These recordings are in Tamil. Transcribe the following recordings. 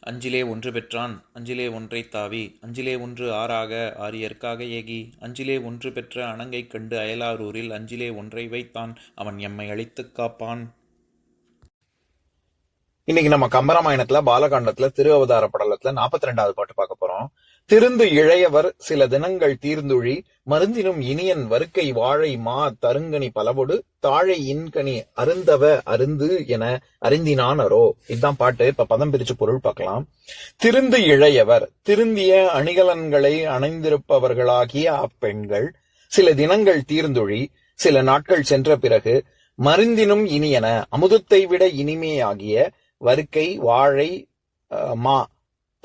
அஞ்சிலே ஒன்று பெற்றான் அஞ்சிலே ஒன்றை தாவி அஞ்சிலே ஒன்று ஆறாக ஆரியற்காக ஏகி அஞ்சிலே ஒன்று பெற்ற அணங்கை கண்டு அயலாரூரில் அஞ்சிலே ஒன்றை வைத்தான் அவன் எம்மை அழித்துக் காப்பான். இன்னைக்கு நம்ம கம்பராமாயணத்துல பாலகாண்டத்துல திரு அவதார படலத்துல நாற்பத்தி ரெண்டாவது பாட்டு பார்க்க திருந்து இளையவர் சில தினங்கள் தீர்ந்துழி மருந்தினும் இனியன் வருக்கை வாழை மா தருங்கனி பலவொடு தாழை இன்கனி அருந்தவ அருந்து என அறிந்தினான் அரோ இதுதான் பாட்டு. இப்ப பதம் பிரிச்சு பொருள் பார்க்கலாம். திருந்து இளையவர் திருந்திய அணிகலன்களை அணைந்திருப்பவர்களாகிய அப்பெண்கள் சில தினங்கள் தீர்ந்துழி சில நாட்கள் சென்ற பிறகு மருந்தினும் இனியன அமுதத்தை விட இனிமையாகிய வருக்கை வாழை அஹ், மா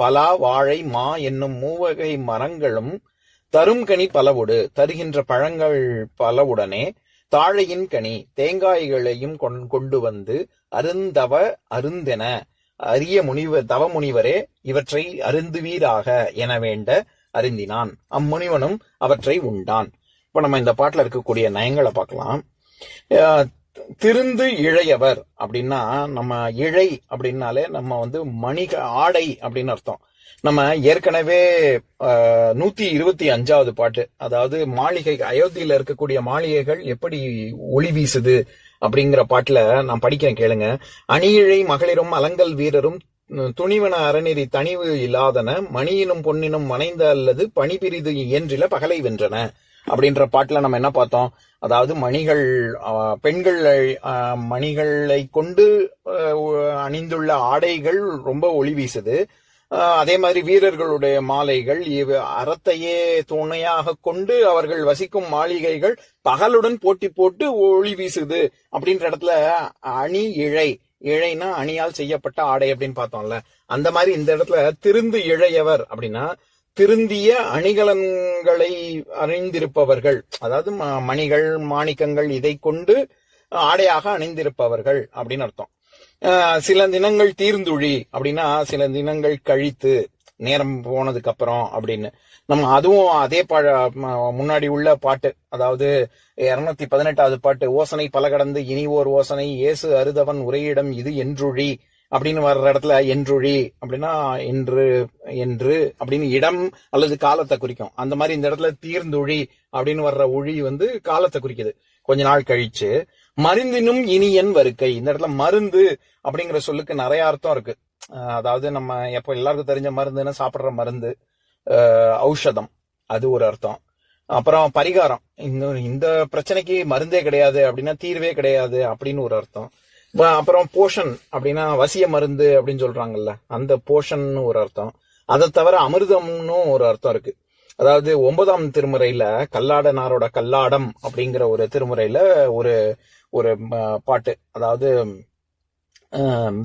பலா வாழை மா என்னும் மூவகை மரங்களும் தரும் கனி பலவுடு தருகின்ற பழங்கள் பலவுடனே தாழையின் கனி தேங்காய்களையும் கொண்- கொண்டு வந்து அருந்தவ அருந்தென அரிய முனிவர் தவ முனிவரே இவற்றை அருந்துவீராக என வேண்ட அருந்தினான். அம்முனிவனும் அவற்றை உண்டான். இப்ப நம்ம இந்த பாட்டுல இருக்கக்கூடிய நயங்களை பார்க்கலாம். அஹ் திருந்து இழையவர் அப்படின்னா நம்ம இழை அப்படின்னாலே நம்ம வந்து மணிக ஆடை அப்படின்னு அர்த்தம். நம்ம ஏற்கனவே நூத்தி இருபத்தி அஞ்சாவது பாட்டு அதாவது மாளிகை அயோத்தியில இருக்கக்கூடிய மாளிகைகள் எப்படி ஒளி வீசுது அப்படிங்கிற பாட்டுல நான் படிக்கிறேன் கேளுங்க. அணியிழை மகளிரும் அலங்கல் வீரரும் துணிவன அறநெறி தனிவு இல்லாதன மணியினும் பொன்னினும் மனைந்த அல்லது பணிபிரிது இயன்றில பகலை வென்றன. அப்படின்ற பாட்டுல நம்ம என்ன பார்த்தோம்? அதாவது மணிகள் பெண்கள் மணிகளை கொண்டு அணிந்துள்ள ஆடைகள் ரொம்ப ஒளி வீசுது. அதே மாதிரி வீரர்களுடைய மாலைகள் இவ அறத்தையே துணையாக கொண்டு அவர்கள் வசிக்கும் மாளிகைகள் பகலுடன் போட்டி போட்டு ஒளி வீசுது அப்படின்ற இடத்துல அணி இழை. இழைனா அணியால் செய்யப்பட்ட ஆடை அப்படின்னு பார்த்தோம்ல. அந்த மாதிரி இந்த இடத்துல திருந்து இழையவர் அப்படின்னா திருந்திய அணிகலன்களை அணிந்திருப்பவர்கள் அதாவது ம- மணிகள் மாணிக்கங்கள் இதை கொண்டு ஆடையாக அணிந்திருப்பவர்கள் அப்படின்னு அர்த்தம். சில தினங்கள் தீர்ந்துழி அப்படின்னா சில தினங்கள் கழித்து நேரம் போனதுக்கு அப்புறம் அப்படின்னு. நம்ம அதுவும் அதே பா முன்னாடி உள்ள பாட்டு அதாவது இருநூத்தி பதினெட்டாவது பாட்டு ஓசனை பல கடந்து இனி ஓர் ஓசனை இயேசு அருதவன் உரையிடம் இது என்றுழி அப்படின்னு வர்ற இடத்துல என்றுழி அப்படின்னா என்று என்று அப்படின்னு இடம் அல்லது காலத்தை குறிக்கும். அந்த மாதிரி இந்த இடத்துல தீர்ந்துழி அப்படின்னு வர்ற ஒழி வந்து காலத்தை குறிக்குது. கொஞ்ச நாள் கழிச்சு மருந்தினும் இனியன் வருக்கை. இந்த இடத்துல மருந்து அப்படிங்கிற சொல்லுக்கு நிறைய அர்த்தம் இருக்கு. அஹ் அதாவது நம்ம எப்போ எல்லாருக்கும் தெரிஞ்ச மருந்துன்னு சாப்பிடுற மருந்து அஹ் ஔஷதம். அது ஒரு அர்த்தம். அப்புறம் பரிகாரம். இந்த இந்த பிரச்சனைக்கு மருந்தே கிடையாது அப்படின்னா தீர்வே கிடையாது அப்படின்னு ஒரு அர்த்தம். அப்புறம் போஷன் அப்படின்னா வசிய மருந்து அப்படின்னு சொல்றாங்கல்ல. அந்த போஷன் ஒரு அர்த்தம். அதை தவிர அமிர்தம்னு ஒரு அர்த்தம் இருக்கு. அதாவது ஒன்பதாம் திருமுறையில கல்லாடனாரோட கல்லாடம் அப்படிங்கிற ஒரு திருமுறையில ஒரு ஒரு பாட்டு. அதாவது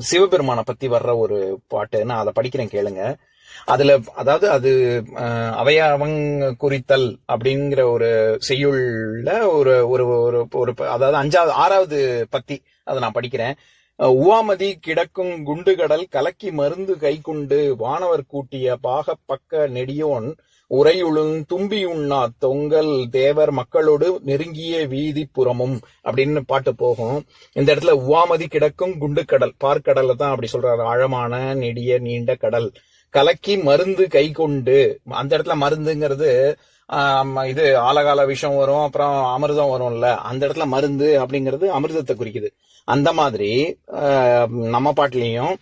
சிவபெருமானை பத்தி வர்ற ஒரு பாட்டு. நான் அதை படிக்கிறேன் கேளுங்க. அதுல அதாவது அது அஹ், அவையவங் குறித்தல் அப்படிங்கிற ஒரு செய்யுள்ள ஒரு ஒரு ஒரு ஒரு அதாவது அஞ்சாவது ஆறாவது பத்தி அதை நான் படிக்கிறேன். உவாமதி கிடக்கும் குண்டுகடல் கலக்கி மருந்து கைக்குண்டு வானவர் கூட்டிய பாகப்பக்க பக்க நெடியோன் உரையுளும் தும்பி உண்ணா தொங்கல் தேவர் மக்களோடு நெருங்கிய வீதி புறமும் அப்படின்னு பாட்டு போகும். இந்த இடத்துல உவாமதி கிடக்கும் குண்டுக்கடல் பார்க்கடல்ல தான் அப்படி சொல்றாரு. ஆழமான நெடிய நீண்ட கடல். கலக்கி மருந்து கை கொண்டு அந்த இடத்துல மருந்துங்கிறது இது ஆலகால விஷம் வரும் அப்புறம் அமிர்தம் வரும்ல. அந்த இடத்துல மருந்து அப்படிங்கிறது அமிர்தத்தை குறிக்குது. அந்த மாதிரி நம்ம பாட்டிலையும்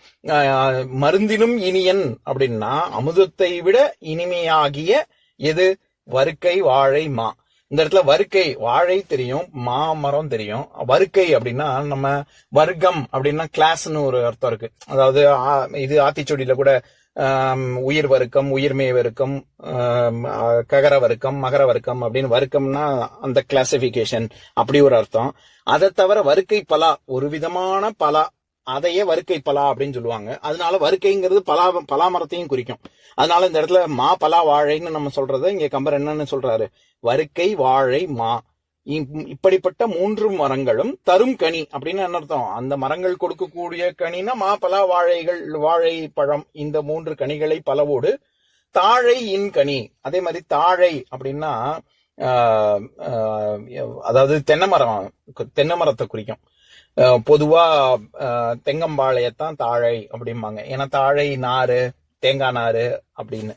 மருந்தினும் இனியன் அப்படின்னா அமுதத்தை விட இனிமையாகிய எது? வருக்கை வாழை மா. இந்த இடத்துல வருக்கை வாழை தெரியும் மாமரம் தெரியும். வருக்கை அப்படின்னா நம்ம வர்க்கம் அப்படின்னா கிளாஸ்னு ஒரு அர்த்தம் இருக்கு. அதாவது ஆ- இது ஆத்திச்சூடியில கூட உயிர் வர்க்கம் உயிர்மை வர்க்கம் ககர வர்க்கம் மகர வர்க்கம் அப்படின்னு வர்க்கம்னா அந்த கிளாசிபிகேஷன் அப்படி ஒரு அர்த்தம். அதை தவிர வருக்கை பலா ஒரு விதமான பலா அதையே வருக்கை பலா அப்படின்னு சொல்லுவாங்க. அதனால வருக்கைங்கிறது பலா பலா மரத்தையும் குறிக்கும். அதனால இந்த இடத்துல மா பலா வாழைன்னு நம்ம சொல்றதை இங்க கம்பர் என்னன்னு சொல்றாரு. வருக்கை வாழை மா. இப்படிப்பட்ட மூன்று மரங்களும் தரும் கனி அப்படின்னு என்ன அர்த்தம்? அந்த மரங்கள் கொடுக்கக்கூடிய கனினா மாப்பலா வாழைகள் வாழை பழம் இந்த மூன்று கனிகளை பலவோடு தாழை இன் கனி. அதே மாதிரி தாழை அப்படின்னா ஆஹ், ஆஹ், அதாவது தென்னை மரம் தென்னை மரத்தை குறிக்கும். பொதுவா தெங்கம்பாளையத்தான் தாழை அப்படிம்பாங்க. ஏன்னா தாழை நாறு தேங்காய் நாறு அப்படின்னு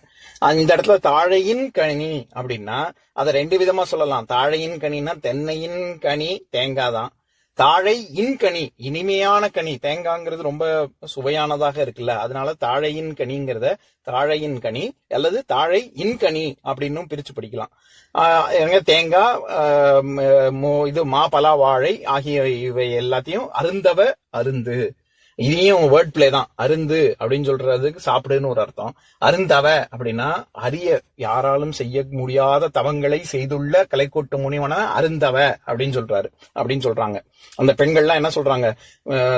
இந்த இடத்துல தாழையின் கனி அப்படின்னா அதை ரெண்டு விதமா சொல்லலாம். தாழையின் கனின்னா தென்னையின் கனி தேங்காய் தான். தாழை இன்கனி இனிமையான கனி. தேங்காய்ங்கிறது ரொம்ப சுவையானதாக இருக்குல்ல. அதனால தாழையின் கனிங்கிறத தாழையின் கனி அல்லது தாழை இன்கனி அப்படின்னும் பிரிச்சு படிக்கலாம். எங்க தேங்காய் இது மா பலா வாழை ஆகிய இவை எல்லாத்தையும் அருந்தவ அருந்து. இதையும் வேர்ட் பிளே தான். அருந்து அப்படின்னு சொல்றதுக்கு சாப்பிடுன்னு ஒரு அர்த்தம். அருந்தவ அப்படின்னா அரிய யாராலும் செய்ய முடியாத தவங்களை செய்துள்ள கலைக்கோட்டு முனிவன அருந்தவ அப்படின்னு சொல்றாரு. அப்படின்னு சொல்றாங்க. அந்த பெண்கள்லாம் என்ன சொல்றாங்க?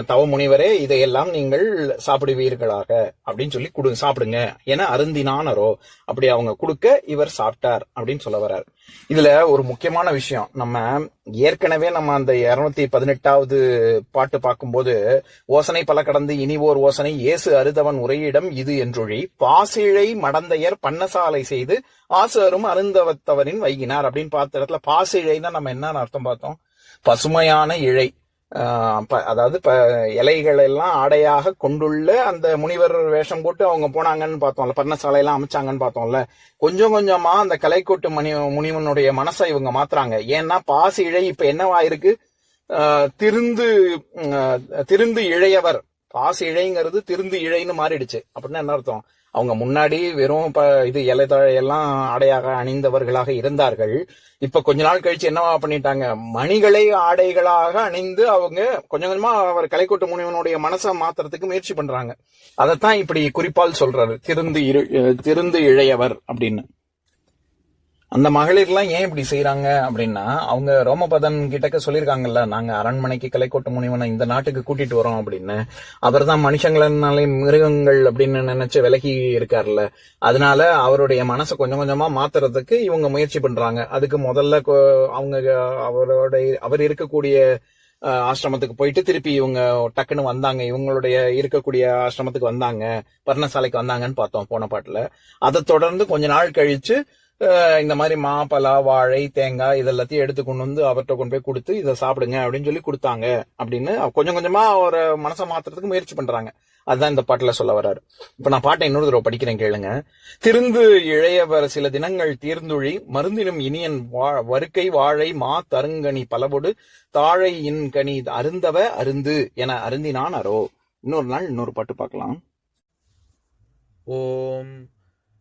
தவ முனிவரே இதையெல்லாம் நீங்கள் சாப்பிடுவீர்களாக அப்படின்னு சொல்லி கொடு சாப்பிடுங்க. ஏன்னா அருந்தினானரோ அப்படி அவங்க கொடுக்க இவர் சாப்பிட்டார் அப்படின்னு சொல்ல வர்றாரு. இதுல ஒரு முக்கியமான விஷயம். நம்ம ஏற்கனவே நம்ம அந்த இருநூத்தி பதினெட்டாவது பாட்டு பார்க்கும்போது ஓசனை பல கடந்து இனி ஓர் ஓசனை இயேசு அருதவன் உரையிடம் இது என்றொழி பாசிழை மடந்தையர் பண்ணசாலை செய்து ஆசரும் அருந்தவத்தவரின் வைகினார் அப்படின்னு பார்த்த இடத்துல பாசிழைன்னா நம்ம என்ன அர்த்தம் பார்த்தோம்? பசுமையான இழை. அதாவது இப்போ இலைகள் எல்லாம் ஆடையாக கொண்டுள்ள அந்த முனிவர் வேஷம் போட்டு அவங்க போனாங்கன்னு பார்த்தோம்ல பர்ணசாலையெல்லாம் அமைச்சாங்கன்னு பார்த்தோம்ல கொஞ்சம் கொஞ்சமா அந்த கலைக்கோட்டு மணி முனிவனுடைய மனசை இவங்க மாத்துறாங்க. ஏன்னா பாசி இழை இப்ப என்னவா இருக்கு? திருந்து திருந்து இழையவர். பாசி இழைங்கிறது திருந்து இழைன்னு மாறிடுச்சு. அப்படின்னா என்ன அர்த்தம்? அவங்க முன்னாடி வெறும் ப- இது இலைதழை எல்லாம் ஆடையாக அணிந்தவர்களாக இருந்தார்கள். இப்ப கொஞ்ச நாள் கழிச்சு என்னவா பண்ணிட்டாங்க? மணிகளை ஆடைகளாக அணிந்து அவங்க கொஞ்சம் கொஞ்சமா அவர் கலைக்கோட்டு முனிவனுடைய மனசை மாத்துறதுக்கு முயற்சி பண்றாங்க. அதைத்தான் இப்படி குறிப்பால் சொல்றாரு. திருந்து இரு திருந்து இழையவர் அப்படின்னு. அந்த மகளிர்லாம் ஏன் இப்படி செய்யறாங்க அப்படின்னா அவங்க ரோமபதன் கிட்டக்க சொல்லியிருக்காங்கல்ல நாங்க அரண்மனைக்கு கலைக்கோட்டு முனிவனை இந்த நாட்டுக்கு கூட்டிட்டு வரோம் அப்படின்னு. அவர் தான் மனுஷங்களனாலே மிருகங்கள் அப்படின்னு நினைச்சு விலகி இருக்காருல்ல அதனால அவருடைய மனசை கொஞ்சம் கொஞ்சமா மாத்துறதுக்கு இவங்க முயற்சி பண்றாங்க. அதுக்கு முதல்ல அவங்க அவரோட அவர் இருக்கக்கூடிய ஆசிரமத்துக்கு போயிட்டு திருப்பி இவங்க டக்குன்னு வந்தாங்க. இவங்களுடைய இருக்கக்கூடிய ஆசிரமத்துக்கு வந்தாங்க. பர்ணசாலைக்கு வந்தாங்கன்னு பார்த்தோம் போன பாட்டுல. அதை தொடர்ந்து கொஞ்ச நாள் கழிச்சு இந்த மாதிரி மா பலா வாழை தேங்காய் இதெல்லாத்தையும் எடுத்து கொண்டு வந்து அவர்கிட்ட கொண்டு போய் கொடுத்து இதை சாப்பிடுங்க அப்படின்னு சொல்லி கொடுத்தாங்க அப்படின்னு கொஞ்சம் கொஞ்சமா அவரை மனசை மாத்துறதுக்கு முயற்சி பண்றாங்க. அதுதான் இந்த பாட்டுல சொல்ல வர்றாரு. இப்ப நான் பாட்டை இன்னொரு தடவை படிக்கிறேன் கேளுங்க. திருந்து இழையவர் சில தினங்கள் தீர்ந்துழி மருந்தினும் இனியன் வா- வருக்கை வாழை மா தருங்கனி பலவொடு தாழை இன்கனி அருந்தவ அருந்து என அருந்தினான் அரோ இன்னொரு நாள் இன்னொரு பாட்டு பார்க்கலாம். ஓம்